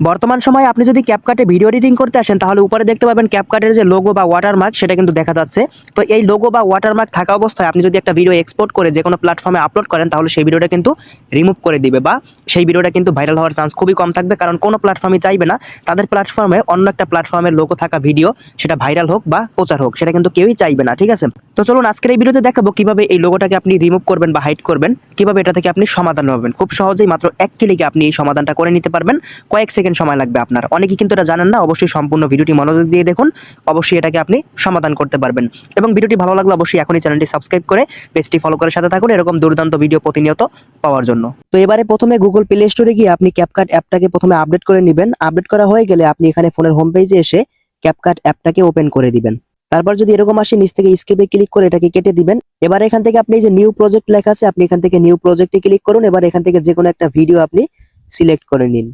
বর্তমান সময়ে আপনি যদি ক্যাপকাটে ভিডিও এডিটিং করতে আসেন, তাহলে উপরে দেখতে পাবেন ক্যাপকাটের যে লোগো বা ওয়াটারমার্ক সেটা কিন্তু দেখা যাচ্ছে। তো এই লোগো বা ওয়াটারমার্ক থাকা অবস্থায় আপনি যদি একটা ভিডিও এক্সপোর্ট করে যে কোনো প্ল্যাটফর্মে আপলোড করেন, তাহলে সেই ভিডিওটা কিন্তু রিমুভ করে দিবে বা সেই ভিডিওটা কিন্তু ভাইরাল হওয়ার চান্স খুবই কম থাকবে। কারণ কোনো প্ল্যাটফর্মই চাইবে না। তাদের প্ল্যাটফর্মে অন্য একটা প্ল্যাটফর্মের লোগো থাকা ভিডিও সেটা ভাইরাল হোক বা প্রচার হোক, সেটা কিন্তু কেউই চাইবে না, ঠিক আছে? তো চলুন আজকের এই ভিডিওতে দেখাবো কীভাবে এই লোগোটাকে আপনি রিমুভ করবেন বা হাইড করবেন, কীভাবে এটা থেকে আপনি সমাধান পাবেন খুব সহজেই মাত্র এক ক্লিকে আপনি এই সমাধানটা করে নিতে পারবেন। কয়েক সেকেন্ড সময় লাগবে আপনার। অনেকে কিন্তু এটা জানেন না, অবশ্যই সম্পূর্ণ ভিডিওটি মনোযোগ দিয়ে দেখুন, অবশ্যই এটাকে আপনি সমাধান করতে পারবেন। এবং ভিডিওটি ভালো লাগলে অবশ্যই এখনই চ্যানেলটি সাবস্ক্রাইব করে পেজটি ফলো করে সাথে থাকুন এরকম দুর্দান্ত ভিডিও প্রতিনিয়ত পাওয়ার জন্য। তো এবারে প্রথমে গুগল প্লে স্টোরে গিয়ে আপনি ক্যাপকাট অ্যাপটাকে প্রথমে আপডেট করে নেবেন। আপডেট করা হয়ে গেলে আপনি এখানে ফোনের হোম পেজে এসে ক্যাপকাট অ্যাপটাকে ওপেন করে দিবেন। তারপর যদি এরকম আসে, নিচ থেকে স্কেপে ক্লিক করে এটাকে কেটে দিবেন। এবার এখান থেকে আপনি যে নিউ প্রজেক্ট লেখা আছে, আপনি এখান থেকে নিউ প্রজেক্টে ক্লিক করুন। এবার এখান থেকে যে কোনো একটা ভিডিও আপনি সিলেক্ট করে নিন।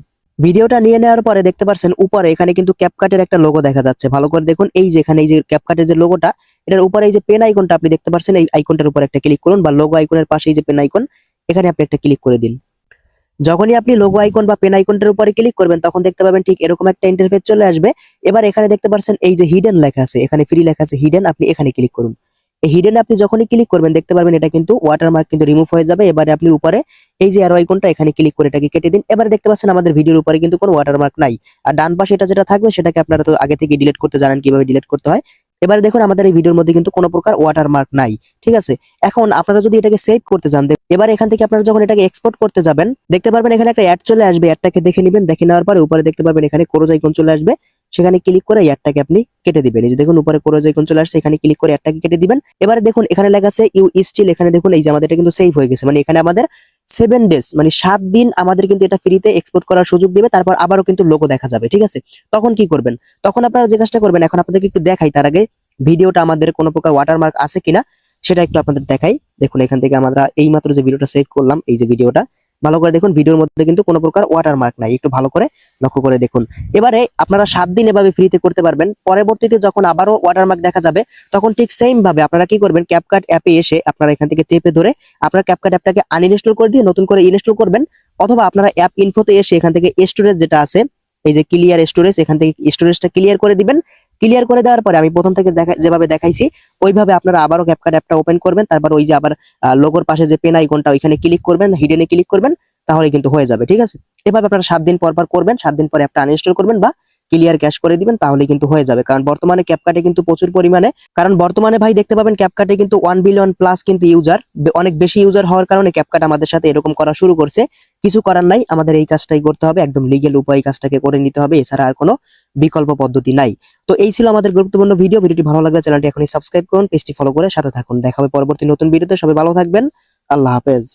ভিডিওটা নিয়ে নেওয়ার পরে দেখতে পাচ্ছেন উপরে এখানে কিন্তু ক্যাপকাটের একটা লোগো দেখা যাচ্ছে। ভালো করে দেখুন, এই যে এখানে এই যে ক্যাপকাটের যে লোগোটা এটার উপরে এই যে পেন আইকনটা আপনি দেখতে পাচ্ছেন এই আইকনটার উপর একটা ক্লিক করুন বা লোগো আইকনের পাশে এই যে পেন আইকন এখানে আপনি একটা ক্লিক করে দিন। যখনই আপনি লোগো আইকন বা পেন আইকনটার উপরে ক্লিক করবেন, তখন দেখতে পাবেন ঠিক এরকম একটা ইন্টারফেস চলে আসবে। এবার এখানে দেখতে পাচ্ছেন এই যে হিডেন লেখা আছে, এখানে ফ্রি লেখা আছে হিডেন আপনি এখানে ক্লিক করুন। হিডেন আপনি যখনই ক্লিক করবেন, দেখতে পারবেন এটা কিন্তু ওয়াটারমার্ক কিন্তু রিমুভ হয়ে যাবে। এবারে আপনি উপরে এই যে অ্যারো আইকনটা এখানে ক্লিক করে এটাকে কেটে দিন। এবারে দেখতে পাচ্ছেন আমাদের ভিডিওর উপরে কিন্তু কোনো ওয়াটারমার্ক নাই। আর ডান পাশে এটা যেটা থাকবে, সেটাকে আপনারা তো আগে থেকে ডিলিট করতে জানেন কীভাবে ডিলিট করতে হয়। এবারে দেখুন, আমাদের এই ভিডিওর মধ্যে কিন্তু কোনো প্রকার ওয়াটারমার্ক নাই, ঠিক আছে? এখন আপনারা যদি এটাকে সেভ করতে চান এবার এখান থেকে আপনারা যখন এটাকে এক্সপোর্ট করতে যাবেন, দেখতে পারবেন এখানে একটা অ্যাড চলে আসবে। অ্যাডটাকে দেখে নেবেন, দেখে নেওয়ার পরে উপরে দেখতে পারবেন এখানে ক্রোজ আইকন চলে আসবে। সেখানে ক্লিক করে অ্যাডটাকে আপনি কেটে দিবেন। এই যে দেখুন, উপরে ক্রোজ আইকন চলে আসছে, এখানে ক্লিক করে অ্যাডটাকে কেটে দিবেন। এবারে দেখুন, এখানে লেখা আছে ইউ স্টিল এখানে দেখুন, এই যে আমাদের এটা কিন্তু সেভ হয়ে গেছে। মানে এখানে আমাদের সেভেন ডেজ মানে সাত দিন আমাদের কিন্তু এটা ফ্রিতে এক্সপোর্ট করার সুযোগ দিবে, তারপর আবারও কিন্তু লোগো দেখা যাবে, ঠিক আছে? তখন কি করবেন? তখন আপনারা যে কাজটা করবেন, এখন আপনাদেরকে একটু দেখাই, তার আগে ভিডিওটা আমাদের কোনো প্রকার ওয়াটারমার্ক আছে কিনা, সেটা একটু আপনাদের দেখাই। দেখুন, এখান থেকে আমরা এই মাত্র যে ভিডিওটা সেভ করলাম, এই যে ভিডিওটা ভালো করে দেখুন, ভিডিওর মধ্যে কিন্তু কোনো প্রকার ওয়াটারমার্ক নাই। একটু ভালো করে লক্ষ্য করে দেখুন। এবারে আপনারা সাত দিন এভাবে ফ্রিতে করতে পারবেন। পরবর্তীতে যখন আবারও ওয়াটারমার্ক দেখা যাবে, তখন ঠিক সেম ভাবে আপনারা কি করবেন ক্যাপকাট অ্যাপে এসে আপনারা এখান থেকে চেপে ধরে আপনার ক্যাপকাট অ্যাপটাকে আনইনস্টল করে দিয়ে নতুন করে ইনস্টল করবেন। অথবা আপনারা অ্যাপ ইনফোতে এসে এখান থেকে স্টোরেজ যেটা আছে, এই যে ক্লিয়ার স্টোরেজ এখান থেকে স্টোরেজটা ক্লিয়ার করে দিবেন। ক্লিয়ার করে দেওয়ার পরে আমি প্রথম থেকে যেভাবে দেখাইছি, ওইভাবে আপনারা আবারও ক্যাপকাট অ্যাপটা ওপেন করবেন। তারপর ওই যে আবার লোগোর পাশে যে পেন আইকনটা ওইখানে ক্লিক করবেন হিডেনে ক্লিক করবেন তাহলে কিন্তু হয়ে যাবে, ঠিক আছে? এভাবে আপনারা সাত দিন পর পর করবেন, সাত দিন পরে অ্যাপটা আনইনস্টল করবেন বা ক্লিয়ার ক্যাশ করে দিবেন তাহলে কিন্তু হয়ে যাবে। কারণ বর্তমানে ক্যাপকাটে কিন্তু প্রচুর পরিমাণে, কারণ বর্তমানে ভাই দেখতে পাবেন ক্যাপকাটে কিন্তু ওয়ান বিলিয়ন প্লাস কিন্তু ইউজার অনেক বেশি ইউজার হওয়ার কারণে ক্যাপকাট আমাদের সাথে এরকম করা শুরু করছে। কিছু করার নাই, আমাদের এই কাজটাই করতে হবে, একদম লিগেল উপায় এই কাজটাকে করে নিতে হবে, এছাড়া আর কোনো বিকল্প পদ্ধতি নাই। তো এই ছিল আমাদের গুরুত্বপূর্ণ ভিডিও ভিডিওটি ভালো লাগলে চ্যানেলটি এখনই সাবস্ক্রাইব করুন পেজটি ফলো করে সাথে থাকুন। দেখা হবে পরবর্তী নতুন ভিডিওতে সবাই ভালো থাকবেন, আল্লাহ হাফেজ।